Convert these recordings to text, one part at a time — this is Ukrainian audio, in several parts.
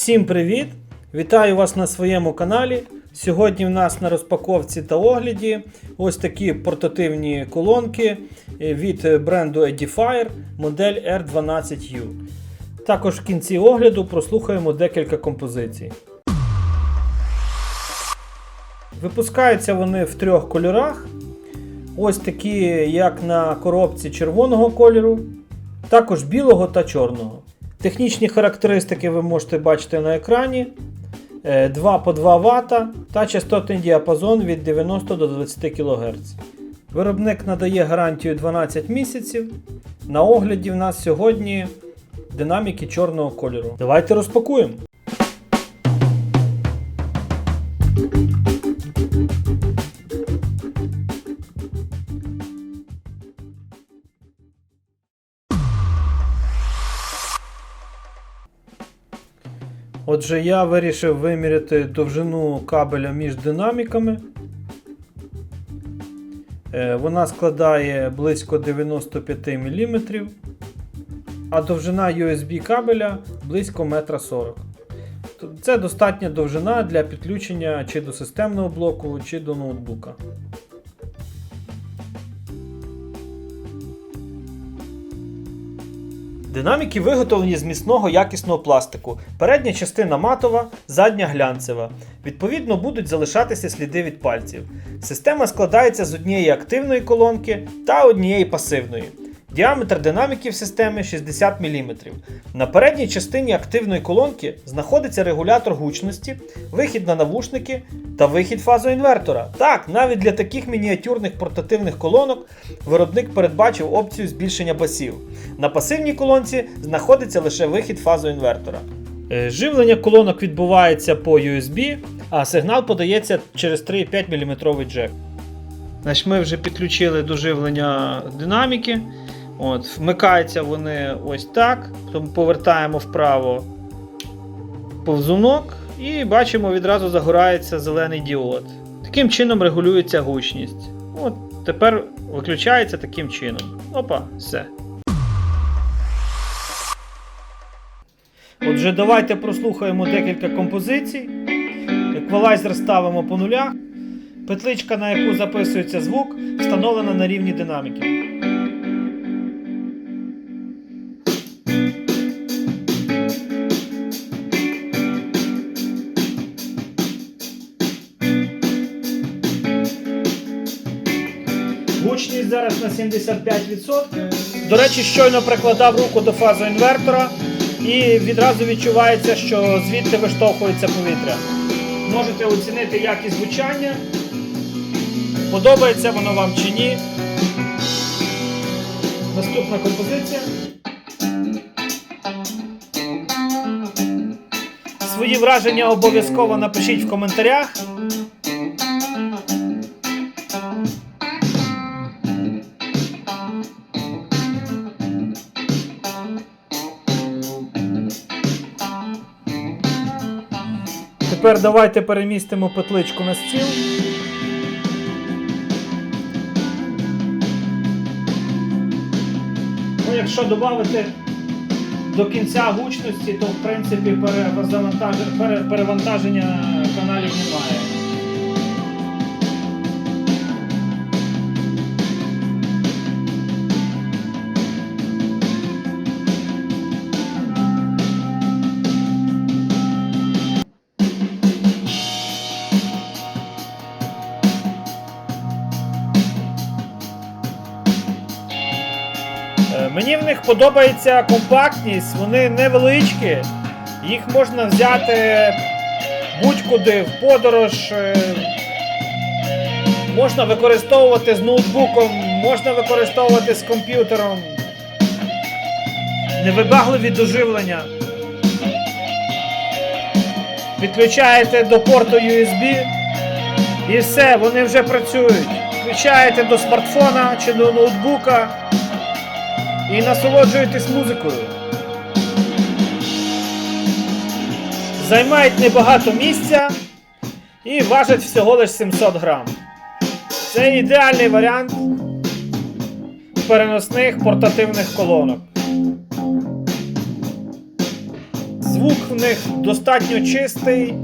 Всім привіт! Вітаю вас на своєму каналі. Сьогодні в нас на розпаковці та огляді ось такі портативні колонки е, від бренду Edifier модель R12U. Також в кінці огляду прослухаємо декілька композицій. Випускаються вони в трьох кольорах. Ось такі, як на коробці червоного кольору, також білого та чорного. Технічні характеристики ви можете бачити на екрані. Е, 2 по 2 Вт та частотний діапазон від 90 до 20 кГц. Виробник надає гарантію 12 місяців. На огляді в нас сьогодні динаміки чорного кольору. Давайте розпакуємо. Отже, я вирішив виміряти довжину кабеля між динаміками. Е, Вона складає близько 95 мм, а довжина USB кабеля близько 1,40 м. Це достатня довжина для підключення чи до системного блоку, чи до ноутбука. Динаміки виготовлені з міцного якісного пластику. Передня частина матова, задня глянцева. Відповідно, будуть залишатися сліди від пальців. Система складається з однієї активної колонки та однієї пасивної. Діаметр динаміків системи 60 мм. На передній частині активної колонки знаходиться регулятор гучності, вихід на навушники та вихід фазоінвертора. Так, навіть для таких мініатюрних портативних колонок виробник передбачив опцію збільшення басів. На пасивній колонці знаходиться лише вихід фазоінвертора. Е, Живлення колонок відбувається по USB, а сигнал подається через 3,5 мм джек. Значить, Ми вже підключили до живлення динаміки. От, Вмикаються вони ось так. Тому повертаємо вправо повзунок і бачимо, відразу загорається зелений діод. Таким чином регулюється гучність. От, Тепер виключається таким чином. Опа, все. Отже, давайте прослухаємо декілька композицій. Еквалайзер ставимо по нулях. Петличка, на яку записується звук, встановлена на рівні динаміки. Гучність зараз на 75%. До речі, щойно прикладав руку до фазоінвертора і відразу відчувається, що звідти виштовхується повітря. Можете оцінити якість звучання. Подобається воно вам чи ні. Наступна композиція. Свої враження обов'язково напишіть в коментарях. Тепер давайте перемістимо петличку на стіл. Ну, якщо додати до кінця гучності, то в принципі перевантаження каналів немає. Мені в них подобається компактність, вони невеличкі, їх можна взяти будь-куди в подорож, е, можна використовувати з ноутбуком, можна використовувати з комп'ютером. Невибагливі доживлення. Підключаєте до порту USB і все, вони вже працюють. Включаєте до смартфона чи до ноутбука і насолоджуєтесь музикою. Займають небагато місця і важать всього лише 700 грам. Це ідеальний варіант переносних портативних колонок. звук в них достатньо чистий.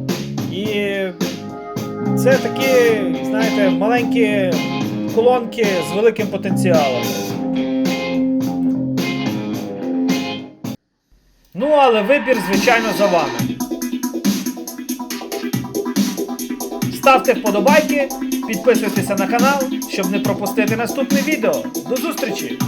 І це такі, знаєте, маленькі колонки з великим потенціалом. Але вибір, звичайно, за вами. Ставте вподобайки, підписуйтеся на канал, щоб не пропустити наступне відео. До зустрічі!